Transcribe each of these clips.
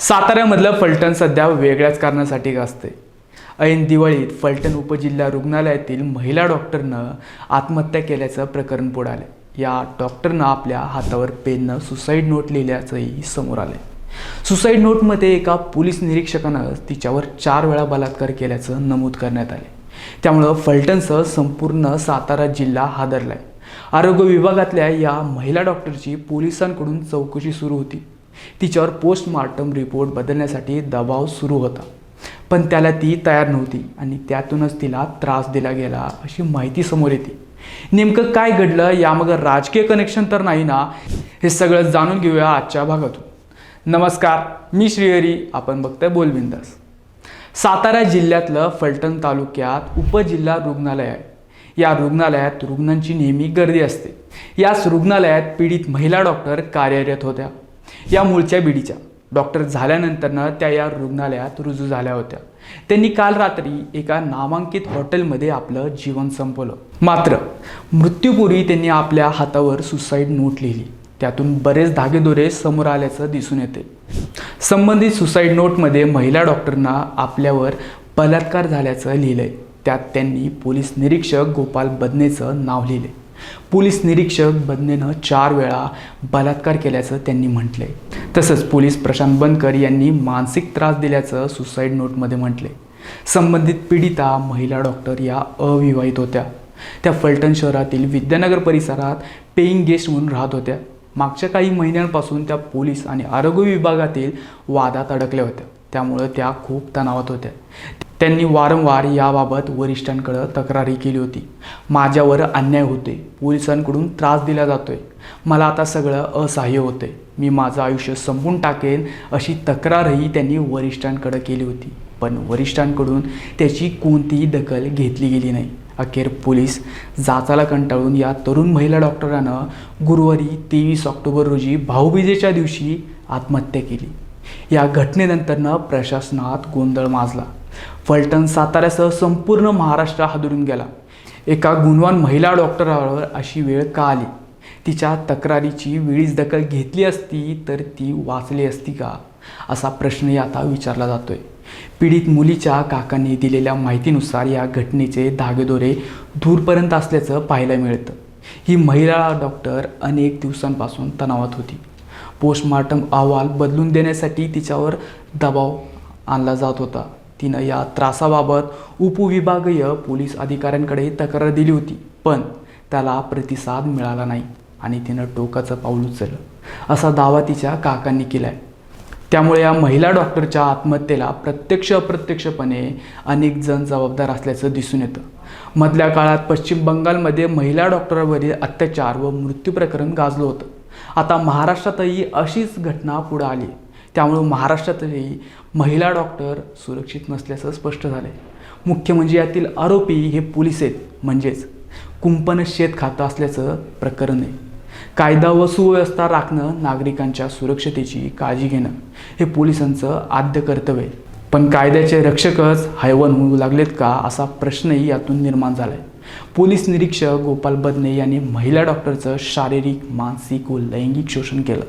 साताऱ्यामधलं फलटण सध्या वेगळ्याच कारणासाठी गाजते ऐन दिवाळीत फलटण उपजिल्हा रुग्णालयातील महिला डॉक्टरनं आत्महत्या केल्याचं प्रकरण पुढे आलं या डॉक्टरनं आपल्या हातावर पेननं सुसाईड नोट लिहिल्याचंही समोर आलंय. सुसाईड नोटमध्ये एका पोलीस निरीक्षकानं तिच्यावर चार वेळा बलात्कार केल्याचं नमूद करण्यात आले त्यामुळं फलटणसह संपूर्ण सातारा जिल्हा हादरलाय. आरोग्य विभागातल्या या महिला डॉक्टरची पोलिसांकडून चौकशी सुरू होती. तिच्यावर पोस्टमार्टम रिपोर्ट बदलण्यासाठी दबाव सुरू होता. पण त्याला ती तयार नव्हती आणि त्यातूनच तिला त्रास दिला गेला अशी माहिती समोर येते. नेमकं काय घडलं यामागं राजकीय कनेक्शन तर नाही ना हे सगळं जाणून घेऊया आजच्या भागातून. नमस्कार मी श्रीहरी आपण बघतोय बोलबिंदास. सातारा जिल्ह्यातलं फलटण तालुक्यात उपजिल्हा रुग्णालय आहे. या रुग्णालयात रुग्णांची नेहमी गर्दी असते. याच रुग्णालयात पीडित महिला डॉक्टर कार्यरत होत्या. या मूळच्या बीडीच्या. डॉक्टर झाल्यानंतरनं त्या या रुग्णालयात रुजू झाल्या होत्या. त्यांनी काल रात्री एका नामांकित हॉटेलमध्ये आपलं जीवन संपवलं. मात्र मृत्यूपूर्वी त्यांनी आपल्या हातावर सुसाईड नोट लिहिली. त्यातून बरेच धागेदोरे समोर आल्याचं दिसून येते. संबंधित सुसाईड नोटमध्ये महिला डॉक्टरना आपल्यावर बलात्कार झाल्याचं लिहिलंय. त्यात त्यांनी पोलीस निरीक्षक गोपाल बदनेचं नाव लिहिले पोलीस निरीक्षक बदनेनं चार वेळा बलात्कार केल्याचं त्यांनी म्हटलंय. तसंच पोलीस प्रशांत बनकर यांनी मानसिक त्रास दिल्याचं सुसाईड नोटमध्ये म्हटले संबंधित पीडिता महिला डॉक्टर या अविवाहित होत्या. त्या फलटण शहरातील विद्यानगर परिसरात पेईंग गेस्ट म्हणून राहत होत्या. मागच्या काही महिन्यांपासून त्या पोलीस आणि आरोग्य विभागातील वादात अडकल्या होत्या. त्यामुळं त्या खूप तणावात होत्या. त्यांनी वारंवार याबाबत वरिष्ठांकडं तक्रारी केली होती. माझ्यावर अन्याय होते पोलिसांकडून त्रास दिला जातोय. मला आता सगळं असहाय्य होते मी माझं आयुष्य संपून टाकेन अशी तक्रारही त्यांनी वरिष्ठांकडं केली होती. पण वरिष्ठांकडून त्याची कोणतीही दखल घेतली गेली नाही. अखेर पोलीस जाचाला कंटाळून या तरुण महिला डॉक्टरानं गुरुवारी तेवीस ऑक्टोबर रोजी भाऊबीजेच्या दिवशी आत्महत्या केली. या घटनेनंतरनं प्रशासनात गोंधळ माजला. फलटण साताऱ्यासह संपूर्ण महाराष्ट्र हादरून गेला. एका गुणवान महिला डॉक्टरावर अशी वेळ का आली? तिच्या तक्रारीची वेळीच दखल घेतली असती तर ती वाचली असती का? असा प्रश्नही आता विचारला जातोय. पीडित मुलीच्या काकांनी दिलेल्या माहितीनुसार या घटनेचे धागेदोरे दूरपर्यंत असल्याचं पाहायला मिळतं. ही महिला डॉक्टर अनेक दिवसांपासून तणावात होती. पोस्टमार्टम अहवाल बदलून देण्यासाठी तिच्यावर दबाव आणला जात होता. तिनं या त्रासाबाबत उपविभागीय पोलीस अधिकाऱ्यांकडे तक्रार दिली होती पण त्याला प्रतिसाद मिळाला नाही आणि तिनं टोकाचं पाऊल उचललं. असा दावा तिच्या काकांनी केला आहे त्यामुळे या महिला डॉक्टरच्या आत्महत्येला प्रत्यक्ष अप्रत्यक्षपणे अनेक जण जबाबदार असल्याचं दिसून येतं. मधल्या काळात पश्चिम बंगालमध्ये महिला डॉक्टरवरील अत्याचार व मृत्यू प्रकरण गाजलं होतं. आता महाराष्ट्रातही अशीच घटना पुढं आली त्यामुळं महाराष्ट्रातही महिला डॉक्टर सुरक्षित नसल्याचं स्पष्ट झालं मुख्य म्हणजे यातील आरोपी हे पोलीस आहेत म्हणजेच कुंपण शेत खातं असल्याचं प्रकरण आहे. कायदा व सुव्यवस्था राखणं नागरिकांच्या सुरक्षतेची काळजी घेणं हे पोलिसांचं आद्य कर्तव्य आहे. पण कायद्याचे रक्षकच हैवन होऊ लागलेत का असा प्रश्नही यातून निर्माण झाला आहे पोलीस निरीक्षक गोपाल बदने यांनी महिला डॉक्टरचं शारीरिक मानसिक व लैंगिक शोषण केलं.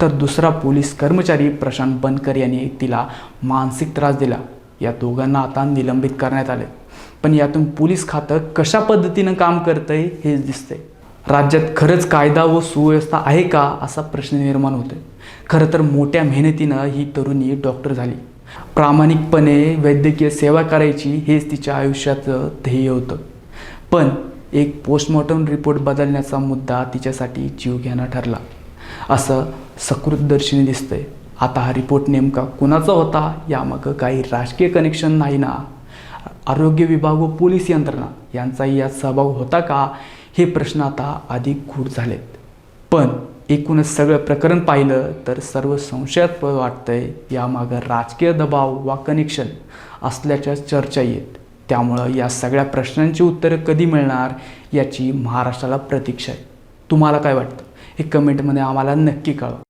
तर दुसरा पोलीस कर्मचारी प्रशांत बनकर यांनी तिला मानसिक त्रास दिला. या दोघांना आता निलंबित करण्यात आले. पण यातून पोलीस खातं कशा पद्धतीनं काम करतंय हेच दिसतंय. राज्यात खरंच कायदा व सुव्यवस्था आहे का असा प्रश्न निर्माण होतोय. खरं तर मोठ्या मेहनतीनं ही तरुणी डॉक्टर झाली. प्रामाणिकपणे वैद्यकीय सेवा करायची हेच तिच्या आयुष्याचं ध्येय होतं. पण एक पोस्टमॉर्टम रिपोर्ट बदलण्याचा मुद्दा तिच्यासाठी जीवघेणा ठरला. असं सकृतदर्शनी दिसतंय. आता हा रिपोर्ट नेमका कुणाचा होता? यामागं काही राजकीय कनेक्शन नाही ना. आरोग्य विभाग व पोलीस यंत्रणा यांचाही यात सहभाग होता का? हे प्रश्न आता अधिक गूढ झालेत. पण एकूणच सगळं प्रकरण पाहिलं तर सर्व संशयात वाटतंय. यामागं राजकीय दबाव वा कनेक्शन असल्याच्या चर्चा येत त्यामुळं या सगळ्या प्रश्नांची उत्तरं कधी मिळणार याची महाराष्ट्राला प्रतीक्षा आहे. तुम्हाला काय वाटतं? हे कमेंटमध्ये आम्हाला नक्की कळवा.